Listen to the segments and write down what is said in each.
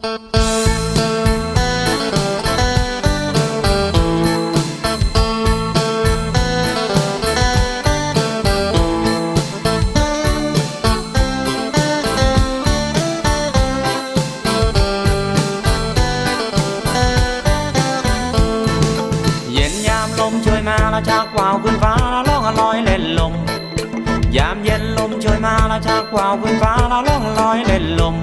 เย็นยามลมช่วยมาละชักว่าวขึ้นฟ้าละล่องลอยเล่นลมยามเย็นลมช่วยมาละชักว่าวขึ้นฟ้าละล่องลอยเล่นลม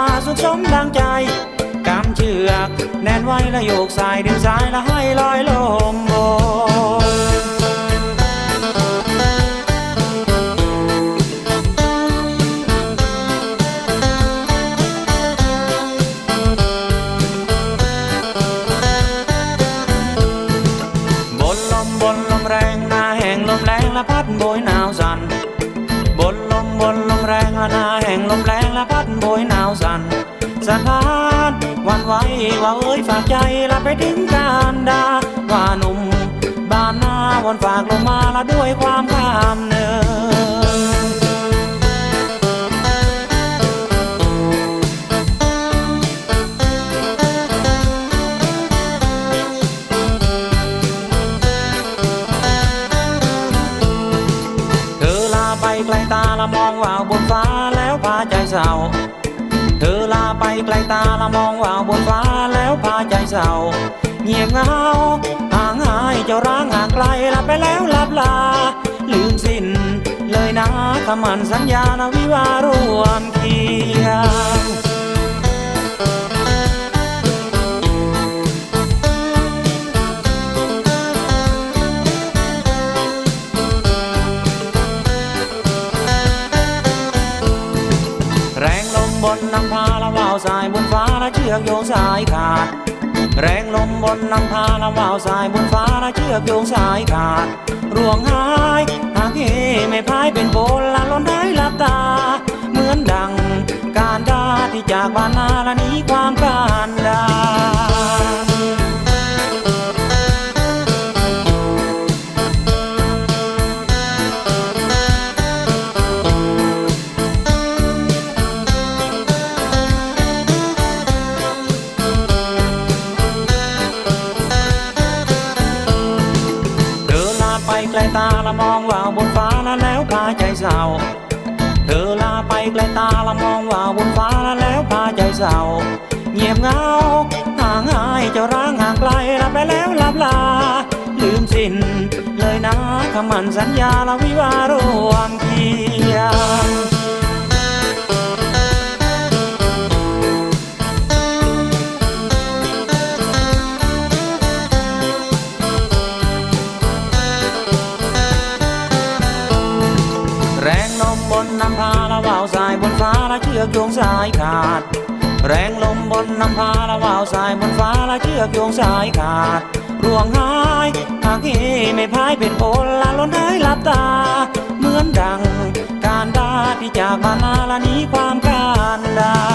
มาสุขสมดังใจกำเชือกแน่นไว้ละโยกสายดึงสายละให้ลอยลมโบยบนลมบนลมแรงหน้าแห่งลมแรงละพัดโบยหนาวสั่นบนลมบนลมแรงละหน้าแห่งลม โบยหนาวสั่นสะท้านวันไหวว่าเอ้ยฝากใจละไปถึงการดาว่าหนุ่มบ้านนาวันฝากลงมาละด้วยความข้ามเนินเธอลาไปไกลตาละมองว่าวบนฟ้า ตาละมองว่าวบนฟ้าแล้วพาใจเศร้าเงียบเหงาห่างหายเจ้าร้างห่างไกลละไปแล้วลับลา ลืมสิ้นเลยนะคำมันสัญญานะวิวารวมเคียงแรงลมบนนำพาาวสายบนฟ้าและเชือกโยงสายขาด แรงลมบนนำพาละว่าวสายบนฟ้าและเชือกโยงสายขาดร่วงหายหากเฮไม่พายเป็นโบนละล้นได้ลับตา เหมือนดังการดาที่จากบ้านนาละนี้ความการดา ไกลตาละมองว่าวบนฟ้าละแล้วพาใจเศร้า เธอลาไปไกลตาละมองว่าวบนฟ้าละแล้วพาใจเศร้า เงียบเงาห่างหายเจ้าร้างห่างไกลละไปแล้วลับลา ลืมสิ้นเลยนะคำมันสัญญาละวิวารวมเพียง ละเชือกโยงสายขาด แรงลมบนนำพาละว่าวสายบนฟ้าละเชือกโยงสายขาดร่วงหายหากเฮไม่พายเป็นโอนละล้นหายหลับตา เหมือนดัง การดาที่จากมานาละนี้ความการดา